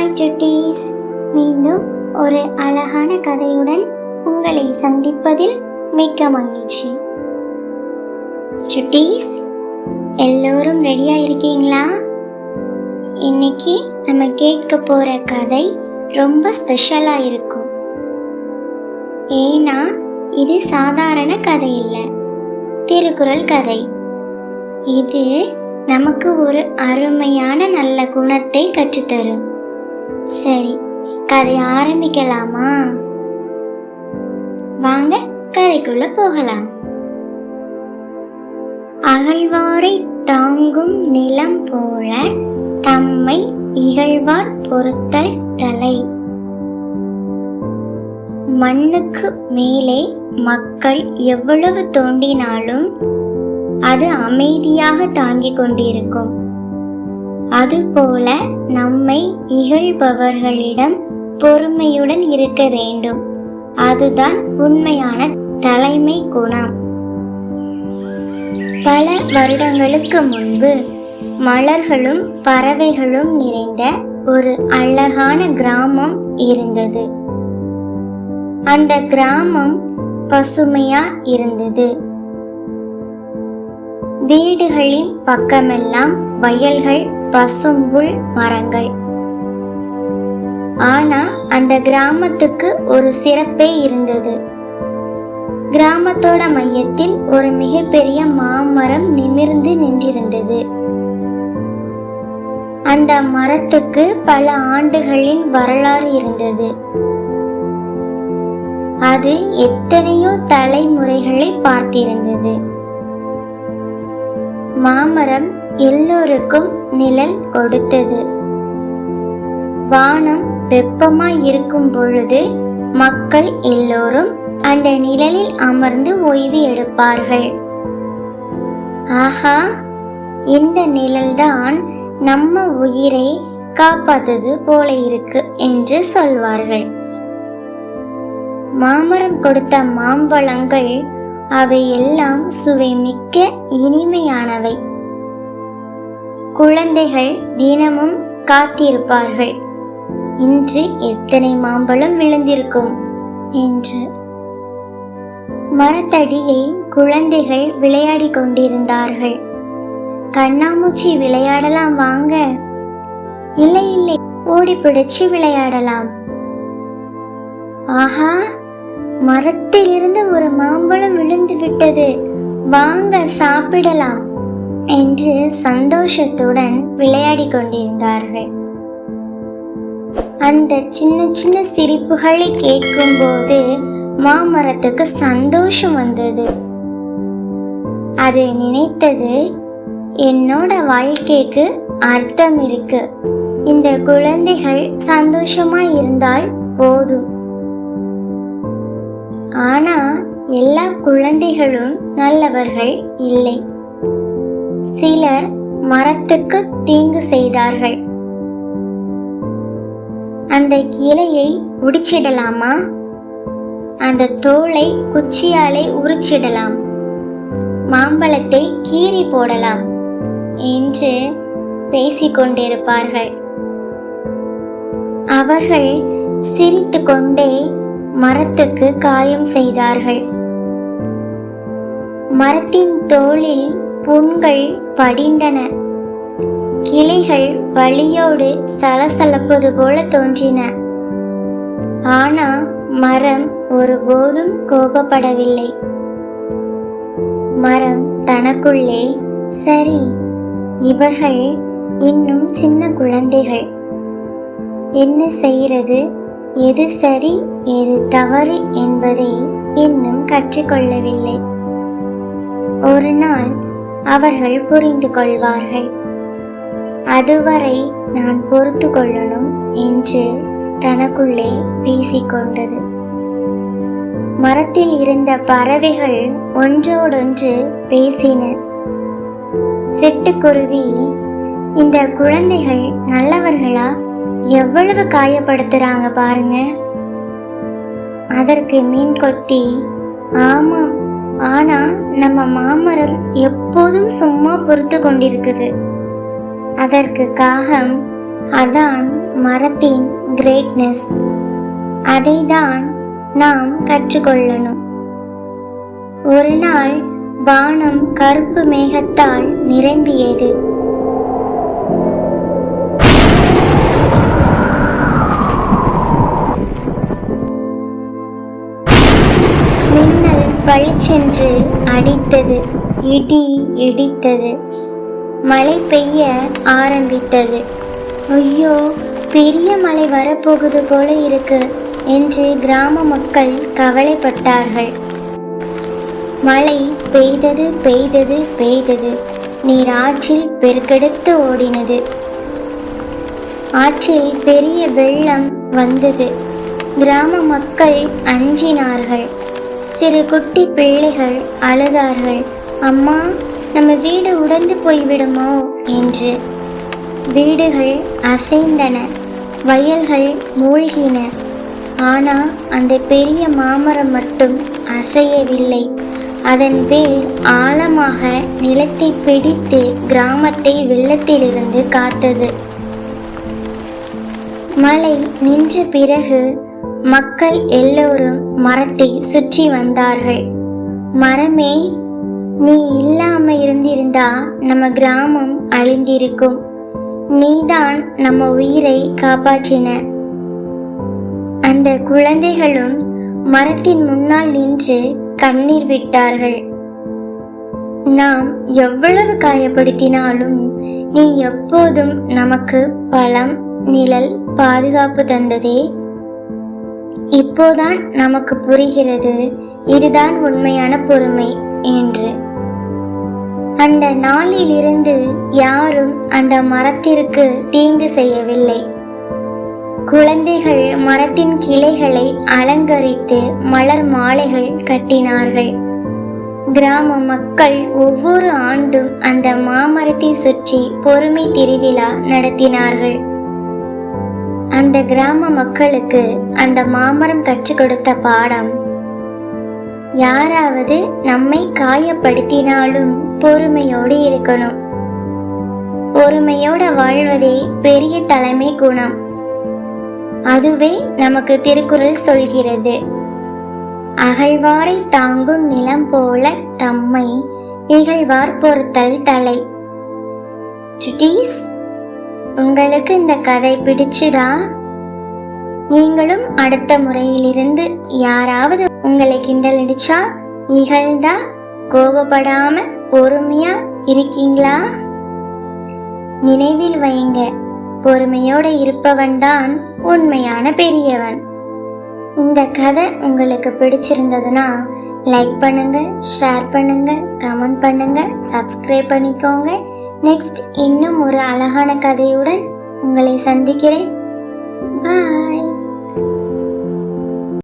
Hi சுட்டீஸ் மீண்டும் ஒரு அழகான கதையுடன் உங்களை சந்திப்பதில் மிக்க மகிழ்ச்சி. சுட்டீஸ் எல்லோரும் ரெடியா இருக்கீங்களா? இன்னைக்கு நம்ம கேட்க போற கதை ரொம்ப ஸ்பெஷலா இருக்கும். ஏன்னா இது சாதாரண கதை இல்லை. திருக்குறள் கதை. இது நமக்கு ஒரு அருமையான நல்ல குணத்தை கற்றுத்தரும். சரி கதை ஆரம்பிக்கலாமா? வாங்க கதைக்குள்ள போகலாம். அகழ்வாரை தாங்கும் நிலம் போல தம்மை இகழ்வார் பொறுத்தல் தலை. மண்ணுக்கு மேலே மக்கள் எவ்வளவு தோண்டினாலும் அது அமைதியாக தாங்கிக் கொண்டிருக்கும். அதுபோல நம்மை இகழ்பவர்களிடம் பொறுமையுடன் இருக்க வேண்டும். அதுதான் உண்மையான தலைமை குணம். பல வருடங்களுக்கு முன்பு மலர்களும் பறவைகளும் நிறைந்த ஒரு அழகான கிராமம் இருந்தது. அந்த கிராமம் பசுமையா இருந்தது. வீடுகளின் பக்கமெல்லாம் வயல்கள் பசும்புல் மரங்கள். ஆனா அந்த கிராமத்துக்கு ஒரு சிறப்பே இருந்தது. கிராமத்தோட மையத்தில் ஒரு மிகப்பெரிய மாமரம் நிமிர்ந்து நின்றிருந்தது. அந்த மரத்துக்கு பல ஆண்டுகளின் வரலாறு இருந்தது. அது எத்தனையோ தலைமுறைகளை பார்த்திருந்தது. மாமரம் எல்லோருக்கும் நிழல் கொடுத்தது. வானம் வெப்பமாய் இருக்கும் பொழுது மக்கள் எல்லோரும் அந்த நிழலில் அமர்ந்து ஓய்வு எடுப்பார்கள். ஆஹா! இந்த நிழல்தான் நம்ம உயிரை காப்பாத்தது போல இருக்கு என்று சொல்வார்கள். மாமரம் கொடுத்த மாம்பழங்கள் அவை எல்லாம் சுவை மிக்க இனிமையானவை. குழந்தைகள் தினமும் காத்திருப்பார்கள். இன்று எத்தனை மாம்பழம் விழுந்திருக்கும்? என்று. மரத்தடியில் குழந்தைகள் விளையாடி கொண்டிருந்தார்கள். கண்ணாமூச்சி விளையாடலாம் வாங்க. இல்லை இல்லை ஓடி பிடிச்சு விளையாடலாம். ஆஹா மரத்திலிருந்து ஒரு மாம்பழம் விழுந்து விட்டது. வாங்க சாப்பிடலாம். என்று சந்தோஷத்துடன் விளையாடி கொண்டிருந்தார்கள். அந்த சின்ன சின்ன சிரிப்புகளை கேட்கும்போது மாமரத்துக்கு சந்தோஷம் வந்தது. அது நினைத்தது என்னோட வாழ்க்கைக்கு அர்த்தம் இருக்கு. இந்த குழந்தைகள் சந்தோஷமா இருந்தால் போதும். ஆனா எல்லா குழந்தைகளும் நல்லவர்கள் இல்லை. சிலர் மரத்துக்கு தீங்கு செய்தார்கள். அந்த கிளையை உடிச்சிடலாமா அந்த தோலை குச்சியாலே உரிச்சிடலாம். மாம்பழத்தை கீறி போடலாம் என்று பேசிக்கொண்டிருப்பார்கள் அவர்கள் சிரித்து கொண்டே மரத்துக்கு காயம் செய்தார்கள். மரத்தின் தோளில் புண்கள் படிந்தன. கிளிகள் வழியோடு சலசலப்பது போல தோன்றின. ஆனா மரம் ஒருபோதும் கோபப்படவில்லை. மரம் தனக்குள்ளே சரி இவர்கள் இன்னும் சின்ன குழந்தைகள். என்ன செய்கிறது? எது சரி எது தவறு என்பதை இன்னும் கற்றுக்கொள்ளவில்லை. ஒரு நாள் அவர்கள் புரிந்து கொள்வார்கள். அதுவரை நான் பொறுத்து கொள்ளணும் என்று தனக்குள்ளே பேசிக்கொண்டது. மரத்தில் இருந்த பறவைகள் ஒன்றோடொன்று பேசின. சிட்டுக்குருவி இந்த குழந்தைகள் நல்லவர்களா? எவ்வளவு காயப்படுத்துறாங்க பாருங்க. அதற்கு மீன் கொத்தி ஆமாம் ஆனா நம்ம மாமரம் எப்போதும் சும்மா பொறுத்து கொண்டிருக்குது. அதற்கு காகம் அதான் மரத்தின் கிரேட்னஸ் அதை தான் நாம் கற்றுக்கொள்ளணும். ஒரு நாள் வானம் கருப்பு மேகத்தால் நிரம்பியது. மின்னல் பளிச்சென்று அடித்தது இடி இடித்தது. மழை பெய்ய ஆரம்பித்தது. ஐயோ பெரிய மழை வரப்போகுது போல இருக்கு என்று கிராம மக்கள் கவலைப்பட்டார்கள். மழை பெய்தது பெய்தது பெய்தது. நீர் ஆற்றில் பெருக்கெடுத்து ஓடினது. ஆற்றில் பெரிய வெள்ளம் வந்தது. கிராம மக்கள் அஞ்சினார்கள். சிறு குட்டி பிள்ளைகள் அழுதார்கள். அம்மா நம்ம வீடு உடந்து போய்விடுமோ? என்று. வீடுகள் அசைந்தன. வயல்கள் மூழ்கின. ஆனால் அந்த பெரிய மாமரம் மட்டும் அசையவில்லை. அதன் வேர் ஆழமாக நிலத்தை பிடித்து கிராமத்தை வெள்ளத்திலிருந்து காத்தது. மழை நின்ற பிறகு மக்கள் எல்லோரும் மரத்தை சுற்றி வந்தார்கள். மரமே நீ இல்லாம இருந்திருந்தா நம்ம கிராமம் அழிந்திருக்கும். நீதான் நம்ம உயிரை காப்பாற்றின அந்த குழந்தைகளும் மரத்தின் முன்னால் நின்று கண்ணீர் விட்டார்கள். நாம் எவ்வளவு காயப்படுத்தினாலும் நீ எப்போதும் நமக்கு பழம் நிழல் பாதுகாப்பு தந்ததே இப்போதான் நமக்கு புரிகிறது. இதுதான் உண்மையான பொறுமை என்று. அந்த நாளிலிருந்து யாரும் அந்த மரத்திற்கு தீங்கு செய்யவில்லை. குழந்தைகள் மரத்தின் கிளைகளை அலங்கரித்து மலர் மாலைகள் கட்டினார்கள். கிராம மக்கள் ஒவ்வொரு ஆண்டும் அந்த மாமரத்தை சுற்றி பொறுமை திருவிழா நடத்தினார்கள். அந்த கிராம மக்களுக்கு அந்த மாமரம் கற்றுக் கொடுத்த பாடம். யாராவது நம்மை காயப்படுத்தினாலும் பொறுமையோடு இருக்கணும். பொறுமையோட வாழ்வதே பெரிய தலைமை குணம். அதுவே நமக்கு திருக்குறள் சொல்கிறது. அகழ்வாரை தாங்கும் நிலம் போல தம்மை இகழ்வார் பொறுத்தல் தலை. சுட்டீஸ்? உங்களுக்கு இந்த கதை பிடிச்சுதா? நீங்களும் அடுத்த முறையிலிருந்து யாராவது உங்களை கிண்டல் அடிச்சா இகழ்ந்தா கோபப்படாம பொறுமையா இருக்கீங்களா? நினைவில் வைங்க பொறுமையோட இருப்பவன்தான் உண்மையான பெரியவன். இந்த கதை உங்களுக்கு பிடிச்சிருந்ததுன்னா லைக் பண்ணுங்க ஷேர் பண்ணுங்க கமெண்ட் பண்ணுங்க சப்ஸ்கிரைப் பண்ணிக்கோங்க. நெக்ஸ்ட் இன்னும் ஒரு அழகான கதையுடன் உங்களை சந்திக்கிறேன். பாய்